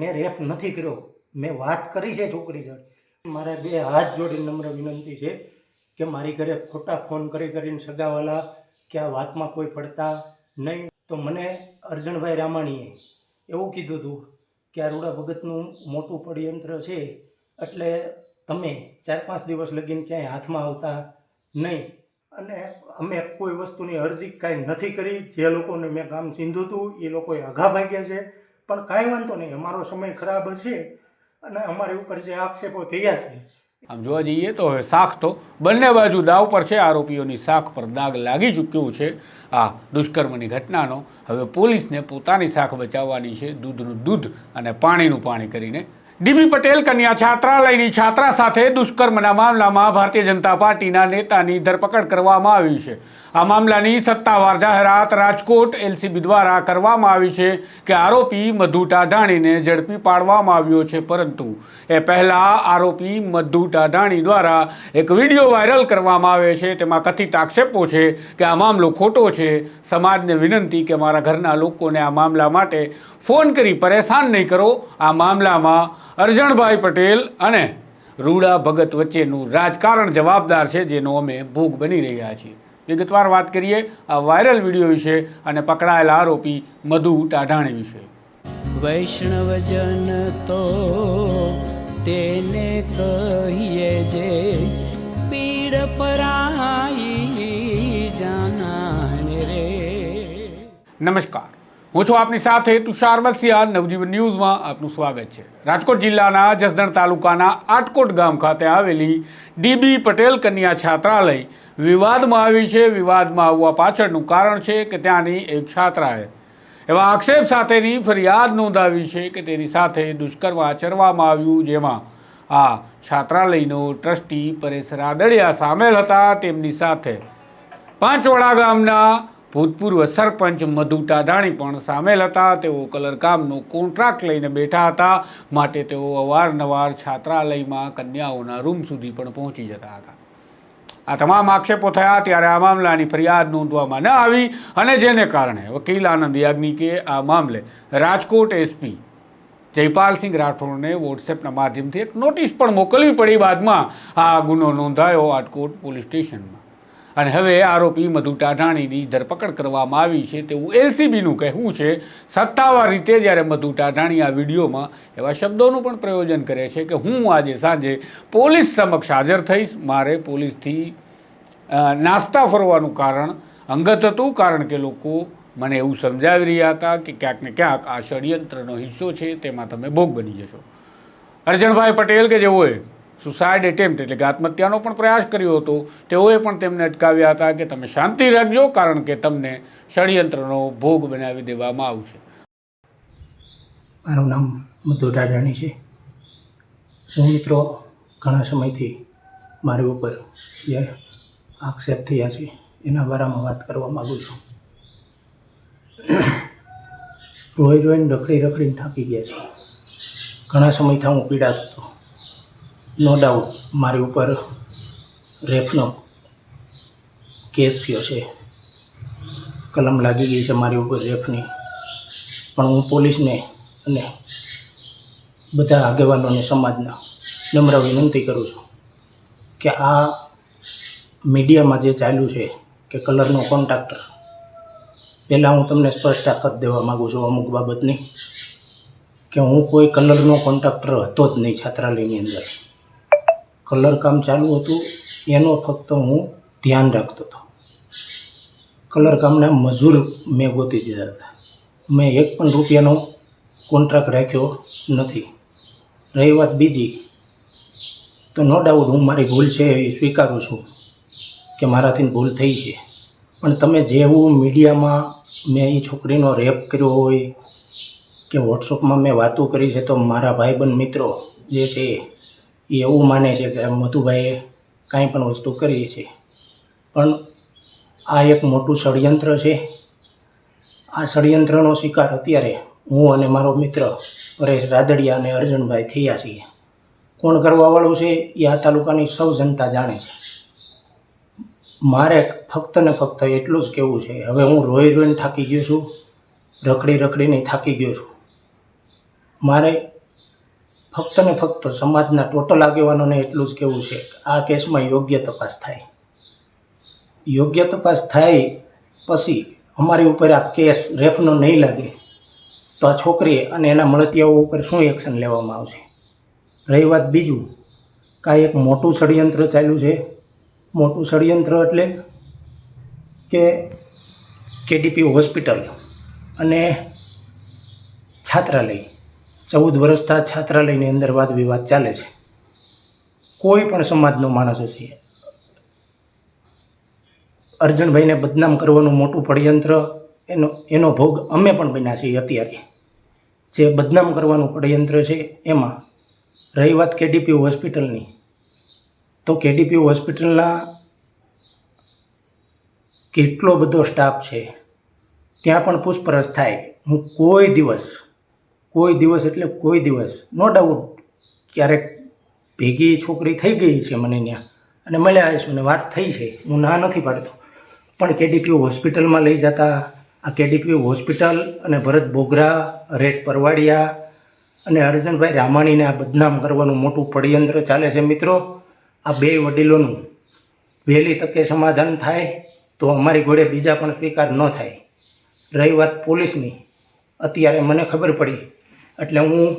મેં રેપ નથી કર્યો. મેં વાત કરી છે છોકરી જોડે. મારે બે હાથ જોડી નમ્ર વિનંતી છે કે મારી ઘરે ખોટા ફોન કરી કરીને સગાવાલા કે આ વાતમાં કોઈ પડતા નહીં. તો મને અર્જણભાઈ રામાણીએ એવું કીધું હતું કે આ રૂડા ભગતનું મોટું પડયંત્ર છે એટલે તમે ચાર પાંચ દિવસ લગીને ક્યાંય હાથમાં આવતા નહીં. અને અમે કોઈ વસ્તુની અરજી કાંઈ નથી કરી. જે લોકોને મેં કામ ચીંધું હતું, એ લોકોએ આઘા ભાગ્યા છે. પણ કાંઈ વાંધો નહીં, અમારો સમય ખરાબ હશે અને અમારી ઉપર જે આક્ષેપો થયા છે. આમ જોવા જઈએ તો હવે શાખ તો બંને બાજુ દાવ પર છે, આરોપીઓની શાખ પર દાગ લાગી ચૂક્યું છે. આ દુષ્કર્મની ઘટનાનો હવે પોલીસને પોતાની શાખ બચાવવાની છે, દૂધનું દૂધ અને પાણીનું પાણી કરીને ડીબી પટેલ કન્યા છાત્રાલયની છાત્રા સાથે દુષ્કર્મના મામલામાં ભારતીય જનતા પાર્ટીના નેતાની ધરપકડ કરવામાં આવી છે. આ મામલાની સત્તાવાર જાહેરાત રાજકોટ એલસીબી દ્વારા કરવામાં આવી છે કે આરોપી મધુ ટાઢાણીને ઝડપી પાડવામાં આવ્યો છે, પરંતુ એ પહેલા આરોપી મધુ ટાઢાણી દ્વારા એક વીડિયો વાયરલ કરવામાં આવે છે. તેમાં કથિત આક્ષેપો છે કે આ મામલો ખોટો છે. સમાજને વિનંતી કે મારા ઘરના લોકોને આ મામલા માટે ફોન કરી પરેશાન નહીં કરો. આ મામલામાં અરજણભાઈ પટેલ અને રૂડા ભગત વચ્ચેનું રાજકારણ જવાબદાર છે જેનો અમે ભોગ બની રહ્યા છીએ. વિગતવાર વાત કરીએ આ વાયરલ વીડિયો વિશે અને પકડાયેલા આરોપી મધુ ટાઢાણી વિશે. વૈષ્ણવજન તો તેને કહીએ જે પીડ પરાઈ જાનાને રે. નમસ્કાર. હું છું આપની સાથે તુષાર વસિયા નવજીવન ન્યૂઝમાં આપનું સ્વાગત છે. રાજકોટ જિલ્લાના જસદણ તાલુકાના આટકોટ ગામ ખાતે આવેલી ડીબી પટેલ કન્યા છાત્રાલય વિવાદમાં આવી છે. વિવાદમાં આવવા પાછળનું કારણ છે કે ત્યાંની એક છાત્રાએ એવા આક્ષેપ સાથેની ફરિયાદ નોંધાવી છે કે તેની સાથે દુષ્કર્મ આચરવામાં આવ્યું જેમાં આ છાત્રાલયનો ટ્રસ્ટી પરેશ રાદડિયા સામેલ હતા. તેમની સાથે પાંચવાડા ગામના ભૂતપૂર્વ સરપંચ મધુ ટાઢાણી પણ સામેલ હતા. તેઓ કલરકામનો કોન્ટ્રાક્ટ લઈને બેઠા હતા. માટે તેઓ અવારનવાર છાત્રાલયમાં કન્યાઓના રૂમ સુધી પણ પહોંચી જતા હતા. આ તમામ આક્ષેપો થયા ત્યારે આ મામલાની ફરિયાદ નોંધવામાં ન આવી અને જેને કારણે વકીલ આનંદ યાજ્ઞિકે આ મામલે રાજકોટ એસપી જયપાલસિંહ રાઠોડને વોટ્સએપના માધ્યમથી એક નોટિસ પણ મોકલવી પડી. બાદમાં આ ગુનો નોંધાયો આટકોટ પોલીસ સ્ટેશનમાં. અને હવે આરોપી મધુ ટાઢાણીની ધરપકડ કરવામાં આવી છે તેવું એલસીબીનું કહેવું છે. સત્તાવાર રીતે જ્યારે મધુ ટાઢાણી આ વિડીયોમાં એવા શબ્દોનું પણ પ્રયોજન કરે છે કે હું આજે સાંજે પોલીસ સમક્ષ હાજર થઈશ. મારે પોલીસથી નાસ્તા ફરવાનું કારણ અંગત હતું કારણ કે લોકો મને એવું સમજાવી રહ્યા હતા કે ક્યાંક ને ક્યાંક આ ષડયંત્રનો હિસ્સો છે, તેમાં તમે ભોગ બની જશો. અર્જણભાઈ પટેલ કે જેઓએ સુસાઇડ એટેમ્પ્ટ એટલે કે આત્મહત્યાનો પણ પ્રયાસ કર્યો હતો. તેઓએ પણ તેમને અટકાવ્યા હતા કે તમે શાંતિ રાખજો, કારણ કે તમને ષડયંત્રનો ભોગ બનાવી દેવામાં આવશે. મારું નામ મધુ રાજાણી છે. શું મિત્રો, ઘણા સમયથી મારી ઉપર જે આક્ષેપ થયા છે, એના બારામાં વાત કરવા માગું છું. રોઈ રોઈને રખડી રખડીને થાકી ગયા છે. ઘણા સમયથી હું પીડાતો હતો. નો ડાઉટ મારી ઉપર રેફનો કેસ થયો છે. કલમ લાગી ગઈ છે મારી ઉપર રેફની પણ હું પોલીસને અને બધા આગેવાનોને સમાજના નમ્ર વિનંતી કરું છું કે આ મીડિયામાં જે ચાલ્યું છે કે કલરનો કોન્ટ્રાક્ટર, પહેલાં હું તમને સ્પષ્ટતા દેવા માગું છું અમુક બાબતની, કે હું કોઈ કલરનો કોન્ટ્રાક્ટર હતો જ નહીં છાત્રાલયની અંદર. કલર કામ ચાલુ હતું, એનો ફક્ત હું ધ્યાન રાખતો હતો. કલર કામના મજૂર મેં ગોતી દીધા હતા. મેં એક પણ રૂપિયાનો કોન્ટ્રાક્ટ રાખ્યો નથી. રહી વાત બીજી, તો નો ડાઉટ હું મારી ભૂલ છે એ સ્વીકારું છું કે મારાથી ભૂલ થઈ છે. પણ તમે જેવું મીડિયામાં મેં એ છોકરીનો રેપ કર્યો હોય કે વોટ્સઅપમાં મેં વાતો કરી છે, તો મારા ભાઈબંધ મિત્રો જે છે એ એવું માને છે કે મધુભાઈએ કાંઈ પણ વસ્તુ કરી છે પણ આ એક મોટું ષડયંત્ર છે. આ ષડયંત્રનો શિકાર અત્યારે હું અને મારો મિત્ર પરેશ રાદડિયા અને અર્જુનભાઈ થયા છીએ. કોણ કરવાવાળું છે એ આ તાલુકાની સૌ જનતા જાણે છે. મારે ફક્ત ને ફક્ત એટલું જ કહેવું છે. હવે હું રોઈ રોઈને થાકી ગયો છું. રખડી રખડીને થાકી ગયો છું. મારે ફક્ત ને ફક્ત સમાજના ટોટલ આગેવાનોને એટલું જ કહેવું છે કે આ કેસમાં યોગ્ય તપાસ થાય. યોગ્ય તપાસ થાય પછી અમારી ઉપર આ કેસ રેફનો નહીં લાગે તો આ છોકરી અને એના મળતિયાઓ ઉપર શું એક્શન લેવામાં આવશે? રહી વાત બીજું, કાંઈ એક મોટું ષડયંત્ર ચાલ્યું છે? મોટું ષડયંત્ર એટલે કે કેડીપી હોસ્પિટલ અને છાત્રાલય. ચૌદ વર્ષથી છાત્રાલયની અંદર વાદ વિવાદ ચાલે છે. કોઈ પણ સમાજનો માણસ હશે. અર્જુનભાઈને બદનામ કરવાનું મોટું પડયંત્ર એનો એનો ભોગ અમે પણ બન્યા છીએ અત્યારે. જે બદનામ કરવાનું પડયંત્ર છે એમાં રહી વાત કેડીપી હોસ્પિટલની. તો કેડીપી હોસ્પિટલના કેટલો બધો સ્ટાફ છે. ત્યાં પણ પૂછપરછ થાય. હું કોઈ દિવસ કોઈ દિવસ એટલે કોઈ દિવસ નો ડાઉટ ક્યારેક ભેગી છોકરી થઈ ગઈ છે મને ત્યાં. અને મળ્યા આવીશું ને વાત થઈ છે. હું ના નથી પાડતો. પણ કેડીપી હોસ્પિટલમાં લઈ જતા, આ કેડીપી હોસ્પિટલ અને ભરત બોગરા, હરેશ પરવાડિયા અને અર્જનભાઈ રામાણીને આ બદનામ કરવાનું મોટું પડયંત્ર ચાલે છે મિત્રો. આ બે વડીલોનું વહેલી તકે સમાધાન થાય તો અમારી ઘોડે બીજા પણ સ્વીકાર ન થાય. રહી વાત પોલીસની. અત્યારે મને ખબર પડી એટલે હું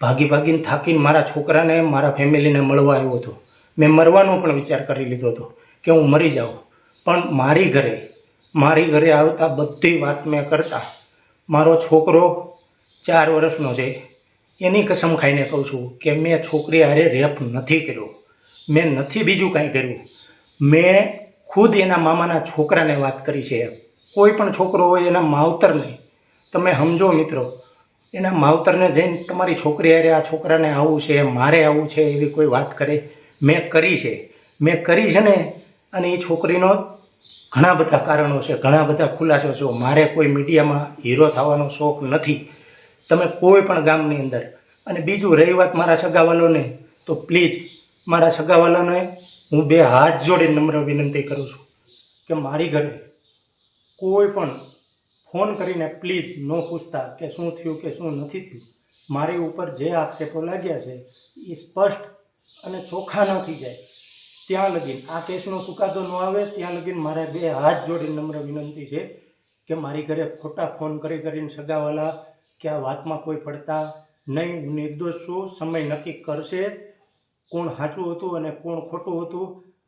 ભાગી ભાગીને થાકીને મારા છોકરાને, મારા ફેમિલીને મળવા આવ્યો હતો. મેં મરવાનો પણ વિચાર કરી લીધો હતો કે હું મરી જાઉં. પણ મારી ઘરે મારી ઘરે આવતા બધી વાત મેં કરતા. મારો છોકરો ચાર વર્ષનો છે. એની કસમ ખાઈને કહું છું કે મેં છોકરી હારે રેપ નથી કર્યો. મેં નથી બીજું કાંઈ કર્યું. મેં ખુદ એના મામાના છોકરાને વાત કરી છે. કોઈ પણ છોકરો હોય એના માવતરને તમે સમજો મિત્રો એના માવતરને જઈને તમારી છોકરી અરે આ છોકરાને આવું છે, મારે આવું છે એવી કોઈ વાત કરે. મેં કરી છે. મેં કરી છે ને, અને એ છોકરીનો ઘણા બધા કારણો છે, ઘણા બધા ખુલાસો છે. મારે કોઈ મીડિયામાં હીરો થવાનો શોખ નથી. તમે કોઈ પણ ગામની અંદર. અને બીજું, રહી વાત મારા સગાવાલોને, તો પ્લીઝ, મારા સગાવાલાને હું બે હાથ જોડે નમ્ર વિનંતી કરું છું કે મારી ઘરે કોઈ પણ ફોન કરીને પ્લીઝ ન પૂછતા કે શું થયું કે શું નથી થયું. મારી ઉપર જે આક્ષેપો લાગ્યા છે, એ સ્પષ્ટ અને ચોખ્ખા ન થઈ જાય. ત્યાં લગીન, આ કેસનો ચુકાદો ન આવે, ત્યાં લગીન મારે બે હાથ જોડીને નમ્ર વિનંતી છે કે મારી ઘરે ખોટા ફોન કરી કરીને સગાવાલા કે આ વાતમાં કોઈ પડતા નહીં, હું નિર્દોષ છું, સમય નક્કી કરશે કોણ સાચું હતું અને કોણ ખોટું હતું.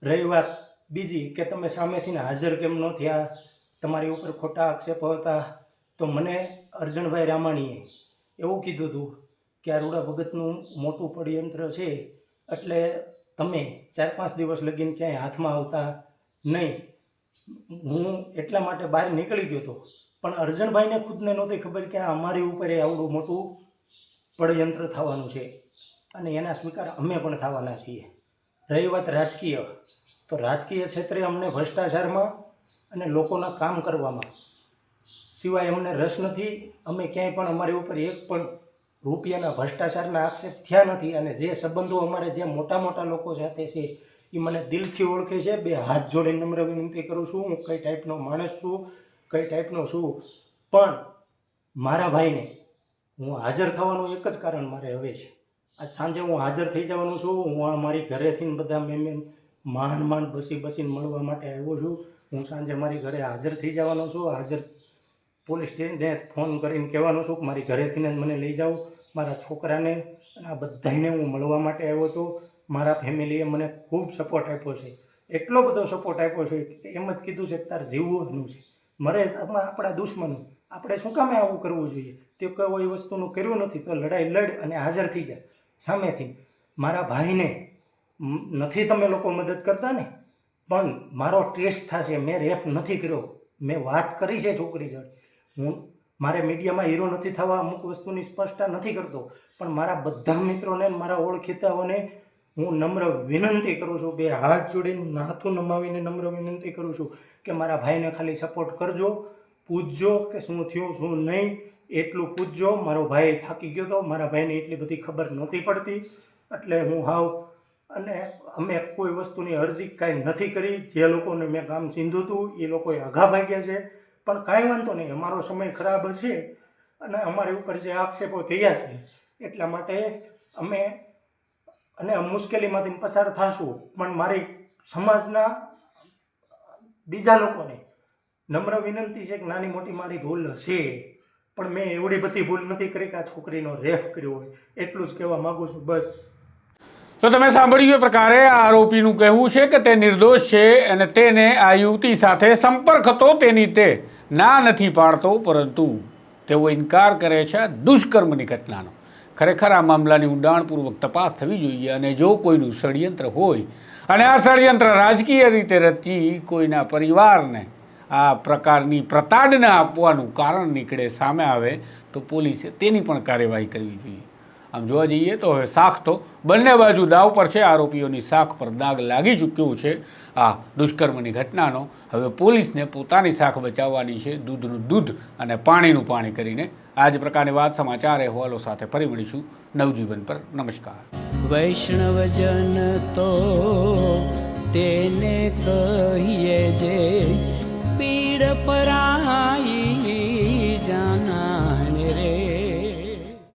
રહી વાત બીજી કે તમે સામેથીને હાજર કેમ ન થયા? તમારી ઉપર ખોટા આક્ષેપો હતા તો મને અર્જણભાઈ રામાણીએ એવું કીધું હતું કે આ રૂડા ભગતનું મોટું પડયંત્ર છે એટલે તમે ચાર પાંચ દિવસ લગીને ક્યાંય હાથમાં આવતા નહીં. હું એટલા માટે બહાર નીકળી ગયો હતો. પણ અર્જણભાઈને ખુદને નહોતી ખબર કે અમારી ઉપર એ આવડું મોટું પડયંત્ર થવાનું છે અને એના સ્વીકાર અમે પણ થવાના છીએ. રહી વાત રાજકીય. તો રાજકીય ક્ષેત્રે અમને ભ્રષ્ટાચારમાં અને લોકોના કામ કરવામાં. સિવાય અમને રસ નથી, અમે ક્યાંય પણ અમારી ઉપર એક પણ રૂપિયાના ભ્રષ્ટાચારના આક્ષેપ થયા નથી અને જે સંબંધો અમારે જે મોટા મોટા લોકો સાથે છે એ મને દિલથી ઓળખે છે. બે હાથ જોડે નમ્ર વિનંતી કરું છું, હું કઈ ટાઈપનો માણસ છું, કઈ ટાઈપનો છું, પણ મારા ભાઈને હું હાજર થવાનું એક જ કારણ મારે હવે છે. આજ સાંજે હું હાજર થઈ જવાનું છું, હું આ મારી ઘરેથી બધા મેં માંડ માંડ બસી બસીને મળવા માટે આવ્યો છું. હું સાંજે મારી ઘરે હાજર થઈ જવાનો છું. હાજર પોલીસ સ્ટેશને ફોન કરીને કહેવાનો છું કે મારી ઘરેથીને જ મને લઈ જાઓ. મારા છોકરાને અને આ બધાને હું મળવા માટે આવ્યો હતો મારા ફેમિલીએ મને ખૂબ સપોર્ટ આપ્યો છે. એટલો બધો સપોર્ટ આપ્યો છે કે એમ જ કીધું છે કે તારે જીવવાનું છે. મરે આપણા દુશ્મનો. આપણે શું કામે આવું કરવું જોઈએ? તે કોઈ વસ્તુનું કર્યું નથી તો લડાઈ લડ અને હાજર થઈ જાય સામેથી મારા ભાઈને નથી તમે લોકો મદદ કરતા ને? પણ મારો ટેસ્ટ થશે. મેં રેપ નથી કર્યો. મેં વાત કરી છે છોકરી જોડે. હું, મારે મીડિયામાં હીરો નથી થવા અમુક વસ્તુની સ્પષ્ટતા નથી કરતો. પણ મારા બધા મિત્રોને મારા ઓળખીતાઓને હું નમ્ર વિનંતી કરું છું બે હાથ જોડીને નાથું નમાવીને નમ્ર વિનંતી કરું છું કે મારા ભાઈને ખાલી સપોર્ટ કરજો, પૂછજો કે શું થયું, શું નહીં, એટલું પૂછજો. મારો ભાઈ થાકી ગયો હતો મારા ભાઈને એટલી બધી ખબર નહોતી પડતી. એટલે હું હાવ, અને અમે કોઈ વસ્તુની અરજી કાંઈ નથી કરી, જે લોકોને મેં કામ સીંધું હતું એ લોકોએ આઘા ભાગ્યા છે. પણ કાંઈ વાંધો નહીં, અમારો સમય ખરાબ હશે અને અમારી ઉપર જે આક્ષેપો થયા છે, એટલા માટે અમે અને મુશ્કેલીમાંથી પસાર થશું. પણ મારી સમાજના બીજા લોકોને નમ્ર વિનંતી છે કે નાની મોટી મારી ભૂલ હશે. પણ મેં એવડી બધી ભૂલ નથી કરી કે આ છોકરીનો રેફ કર્યો હોય. એટલું જ કહેવા માગું છું. બસ. તો તમે સાંભળ્યું એ પ્રકારે આરોપીનું કહેવું છે કે તે નિર્દોષ છે અને તેને આ યુવતી સાથે સંપર્ક હતો તેની તે ના નથી પાડતો, પરંતુ તેઓ ઇનકાર કરે છે દુષ્કર્મની ઘટનાનો. ખરેખર આ મામલાની ઊંડાણપૂર્વક તપાસ થવી જોઈએ અને જો કોઈનું ષડયંત્ર હોય અને આ ષડયંત્ર રાજકીય રીતે રચી કોઈના પરિવારને આ પ્રકારની પ્રતાડના આપવાનું કારણ નીકળે, સામે આવે, તો પોલીસે તેની પણ કાર્યવાહી કરવી જોઈએ. આમ જોવા જઈએ તો હવે શાખ તો બંને બાજુ દાવ પર છે. આરોપીઓની શાખ પર દાગ લાગી ચૂક્યું છે. આ દુષ્કર્મની ઘટનાનો હવે પોલીસને પોતાની શાખ બચાવવાની છે. દૂધનું દૂધ અને પાણીનું પાણી કરીને આ જ પ્રકારની વાત સમાચાર અહેવાલો સાથે ફરી મળીશું. નવજીવન પર નમસ્કાર. વૈષ્ણવજન તો તેને કહીએ જે પીડ પરાઈ